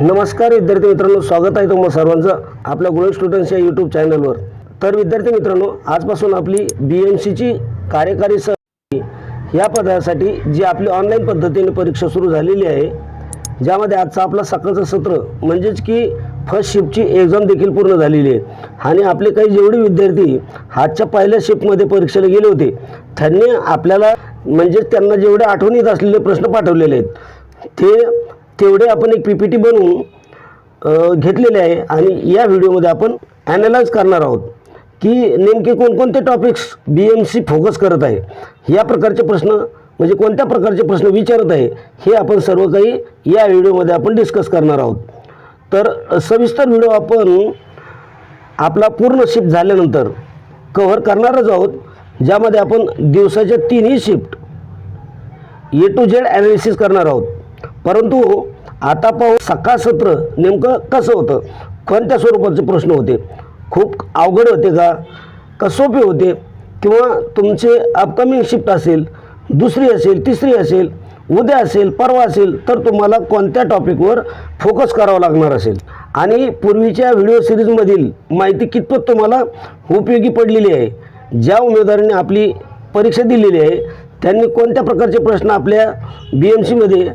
नमस्कार विद्यार्थी मित्रांनो स्वागत आहे तुम्हाला सर्वांचं आपल्या ग्रोइंग स्टुडंट्स या यूट्यूब चॅनलवर तर विद्यार्थी मित्रांनो आजपासून आपली बी एम सीची कार्यकारी समिती या पदासाठी जी आपली ऑनलाईन पद्धतीने परीक्षा सुरू झालेली आहे ज्यामध्ये आजचा आपला सकाळचं सत्र म्हणजेच की फर्स्ट शिफ्टची एक्झाम देखील पूर्ण झालेली आहे. आणि आपले काही जेवढे विद्यार्थी आजच्या पहिल्या शिफ्टमध्ये परीक्षेला गेले होते त्यांनी आपल्याला म्हणजेच त्यांना जेवढे आठवणीत असलेले प्रश्न पाठवलेले आहेत ते तेवढे आपण एक पी पी टी बनवून घेतलेले आहे. आणि या व्हिडिओमध्ये आपण ॲनालाइज करणार आहोत की नेमके कोणकोणते topics B M C focus करत आहे. या प्रकारचे प्रश्न म्हणजे कोणत्या प्रकारचे प्रश्न विचारत आहे हे आपण सर्व काही या व्हिडिओमध्ये आपण डिस्कस करणार आहोत. तर सविस्तर व्हिडिओ आपण आपला पूर्ण शिफ्ट झाल्यानंतर कव्हर करणारच आहोत. ज्यामध्ये आपण दिवसाच्या तीनही shift A to Z analysis करणार आहोत. परंतु आता पाहू सकाळ सत्र नेमकं कसं होतं? कोणत्या स्वरूपाचे प्रश्न होते? खूप अवघड होते का? का सोपे होते? किंवा तुमचे अपकमिंग शिफ्ट असेल दुसरी असेल तिसरी असेल उद्या असेल परवा असेल तर तुम्हाला कोणत्या टॉपिकवर फोकस करावं लागणार असेल? आणि पूर्वीच्या व्हिडिओ सिरीजमधील माहिती कितपत तुम्हाला उपयोगी पडलेली आहे? ज्या उमेदवारांनी आपली परीक्षा दिलेली आहे त्यांनी कोणत्या प्रकारचे प्रश्न आपल्या बी एम सीमध्ये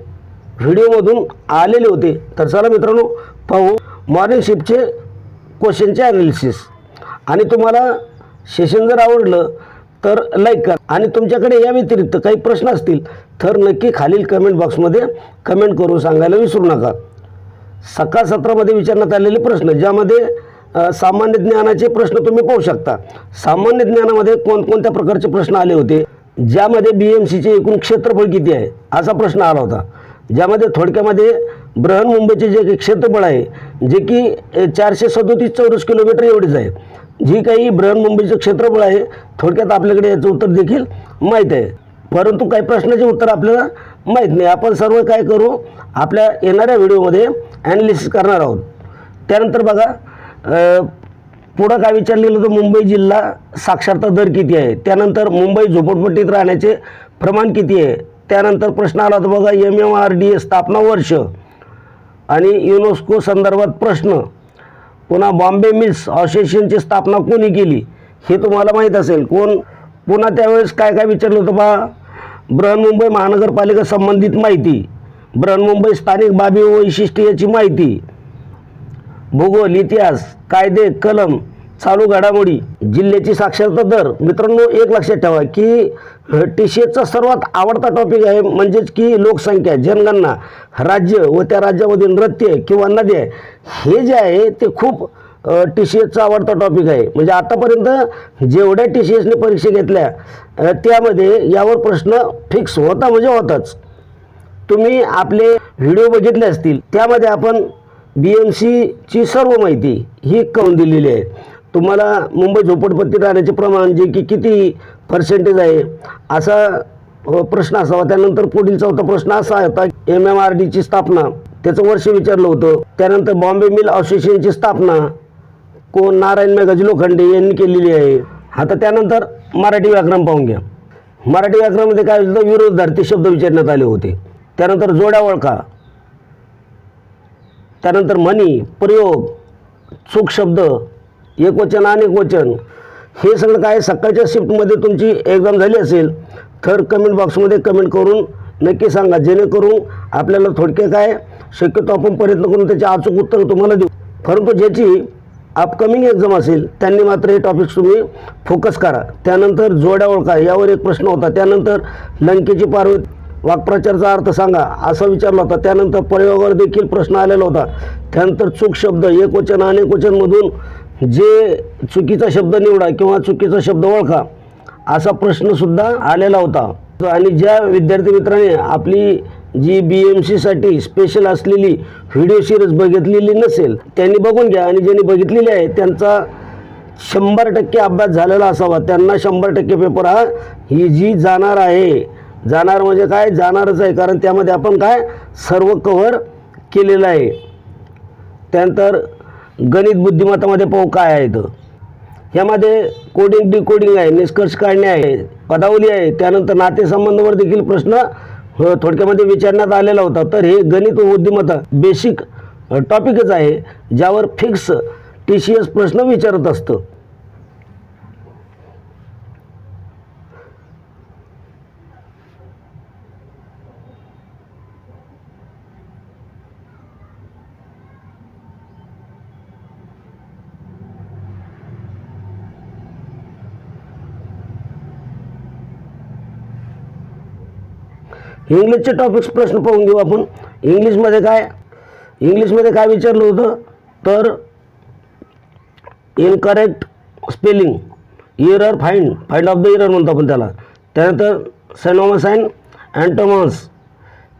व्हिडिओमधून आलेले होते. तर चला मित्रांनो पाहू मॉर्निंग शिफ्टचे क्वेश्चनचे ॲनालिसिस आणि तुम्हाला सेशन जर आवडलं तर लाईक करा. आणि तुमच्याकडे या व्यतिरिक्त काही प्रश्न असतील तर नक्की खालील कमेंट बॉक्समध्ये कमेंट करून सांगायला विसरू नका. सकाळ सत्रामध्ये विचारण्यात आलेले प्रश्न ज्यामध्ये सामान्य ज्ञानाचे प्रश्न तुम्ही पाहू शकता. सामान्य ज्ञानामध्ये कोणकोणत्या प्रकारचे प्रश्न आले होते? ज्यामध्ये बी एम सीचे एकूण क्षेत्रफळ किती आहे? असा प्रश्न आला होता. ज्यामध्ये थोडक्यामध्ये बृहन्मुंबईचे जे काही क्षेत्रफळ आहे जे की चारशे सदोतीस चौरस किलोमीटर एवढेच आहे. जी काही बृहन्मुंबईचं क्षेत्रफळ आहे थोडक्यात आपल्याकडे याचं उत्तर देखील माहीत आहे. परंतु काही प्रश्नाचे उत्तर आपल्याला माहीत नाही. आपण सर्व काय करू आपल्या येणाऱ्या व्हिडिओमध्ये ॲनालिसिस करणार आहोत. त्यानंतर बघा पुढं काय विचारलेलं तर मुंबई जिल्हा साक्षरता दर किती आहे? त्यानंतर मुंबई झोपडपट्टीत राहण्याचे प्रमाण किती आहे? त्यानंतर प्रश्न आला होता बघा M M R D A स्थापना वर्ष. आणि युनेस्को संदर्भात प्रश्न पुन्हा बॉम्बे मिल्स असोसिएशनची स्थापना कोणी केली? हे तुम्हाला माहीत असेल. कोण? पुन्हा त्यावेळेस काय काय विचारलं होतं बा बृहन्मुंबई महानगरपालिका संबंधित माहिती. बृहन्मुंबई स्थानिक बाबी व वैशिष्ट्य याची माहिती. भूगोल इतिहास कायदे कलम चालू घडामोडी. जिल्ह्याची साक्षरता दर. मित्रांनो एक लक्षात ठेवा की टी सी एचचा सर्वात आवडता टॉपिक आहे म्हणजेच की लोकसंख्या जनगणना राज्य व त्या राज्यामध्ये नृत्य किंवा नद्या हे जे आहे ते खूप टी सी एसचा आवडता टॉपिक आहे. म्हणजे आतापर्यंत जेवढ्या टी सी एसने परीक्षा घेतल्या त्यामध्ये यावर प्रश्न फिक्स होता म्हणजे होताच. तुम्ही आपले व्हिडिओ बघितले असतील त्यामध्ये आपण बी एम सीची सर्व माहिती ही करून दिलेली आहे. तुम्हाला मुंबई झोपडपट्टी राहण्याचे प्रमाण जे की किती पर्सेंटेज आहे असा प्रश्न असावा. त्यानंतर पुढील चौथा प्रश्न असा होता एम एम आर डीची स्थापना. त्याचं वर्ष विचारलं होतं. त्यानंतर बॉम्बे मिल असोसिएशनची स्थापना. कोण नारायण मेघाजी लोखंडे यांनी केलेली आहे. आता त्यानंतर मराठी व्याकरण पाहून घ्या. मराठी व्याकरणामध्ये काय होतं विरोधार्थी शब्द विचारण्यात आले होते. त्यानंतर जोड्या ओळखा. त्यानंतर म्हणी प्रयोग चूक शब्द एकवचन अनेक वचन. हे सगळं काय? सकाळच्या शिफ्टमध्ये तुमची एक्झाम झाली असेल तर कमेंट बॉक्समध्ये कमेंट करून नक्की सांगा. जेणेकरून आपल्याला थोडक्यात काय? शक्यतो आपण प्रयत्न करून त्याचे अचूक उत्तर तुम्हाला देऊ. परंतु ज्याची अपकमिंग एक्झाम असेल त्यांनी मात्र हे टॉपिक्स तुम्ही फोकस करा. त्यानंतर जोड्या ओळखा. यावर एक प्रश्न होता. त्यानंतर लंकेची पार्वती वाक्प्रचारचा अर्थ सांगा. असा विचारला होता. त्यानंतर प्रयोगावर देखील प्रश्न आलेला होता. त्यानंतर चूक शब्द एकवचन अनेक वचनमधून जे चुकीचा शब्द निवडा किंवा चुकीचा शब्द ओळखा असा प्रश्नसुद्धा आलेला होता. आणि ज्या विद्यार्थी मित्राने आपली जी बी एम सीसाठी स्पेशल असलेली व्हिडिओ सिरीज बघितलेली नसेल त्यांनी बघून घ्या. आणि ज्यांनी बघितलेली आहे त्यांचा शंभर टक्के अभ्यास झालेला असावा. त्यांना शंभर टक्के पेपर हा ही जी जाणार आहे जाणार म्हणजे काय? जाणारच आहे. कारण त्यामध्ये आपण काय? सर्व कव्हर केलेलं आहे. त्यानंतर गणित बुद्धिमत्तामध्ये पाहू काय आहे तर ह्यामध्ये कोडिंग डिकोडिंग आहे निष्कर्ष काढणे आहे पदावली आहे त्यानंतर नातेसंबंधावर देखील प्रश्न थोडक्यामध्ये विचारण्यात आलेला होता. तर हे गणित बुद्धिमत्ता बेसिक टॉपिकच आहे ज्यावर फिक्स टी सी एस प्रश्न विचारत असतं. इंग्लिशचे टॉपिक्स प्रश्न पाहून घेऊ आपण. इंग्लिशमध्ये काय? इंग्लिशमध्ये काय विचारलं होतं? तर incorrect spelling error find find of the error म्हणतो आपण त्याला. त्यानंतर सेनोमासाईन अँटोमॉन्स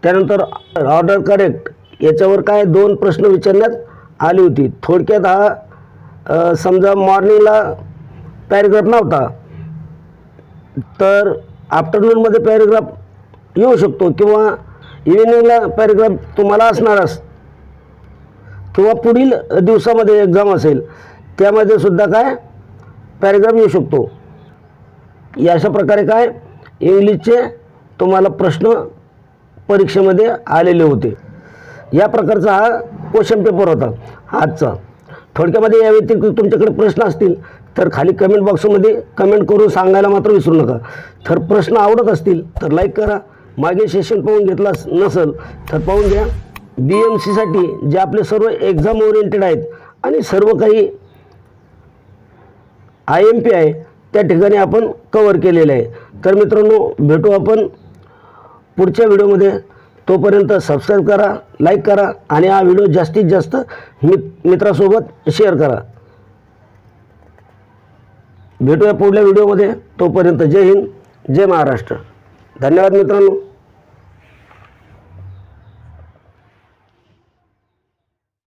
त्यानंतर ऑर्डर करेक्ट याच्यावर काय दोन प्रश्न विचारण्यात आली होती. थोडक्यात हा समजा मॉर्निंगला पॅरेग्राफ नव्हता. तर आफ्टरनूनमध्ये पॅरेग्राफ येऊ शकतो किंवा इव्हिनिंगला पॅरेग्राफ तुम्हाला असणारच. किंवा पुढील दिवसामध्ये एक्झाम असेल त्यामध्ये सुद्धा काय? पॅरेग्राफ येऊ शकतो. या अशा प्रकारे काय? इंग्लिशचे तुम्हाला प्रश्न परीक्षेमध्ये आलेले होते. या प्रकारचा हा क्वेश्चन पेपर होता आजचा. थोडक्यामध्ये या व्यतिरिक्त तुमच्याकडे प्रश्न असतील तर खाली कमेंट बॉक्समध्ये कमेंट करून सांगायला मात्र विसरू नका. तर प्रश्न आवडत असतील तर लाईक करा. मागे सेशन पाहून घेतला नसेल तर पाहून घ्या. बी एम सीसाठी जे आपले सर्व एक्झाम ओरिएंटेड आहेत आणि सर्व काही आय एम पी आहे त्या ठिकाणी आपण कवर केलेलं आहे. तर मित्रांनो भेटू आपण पुढच्या व्हिडिओमध्ये. तोपर्यंत सबस्क्राईब करा लाईक करा आणि हा व्हिडिओ जास्तीत जास्त मित मित्रासोबत शेअर करा. भेटूया पुढल्या व्हिडिओमध्ये. तोपर्यंत जय हिंद जय महाराष्ट्र. धन्यवाद मित्रांनो.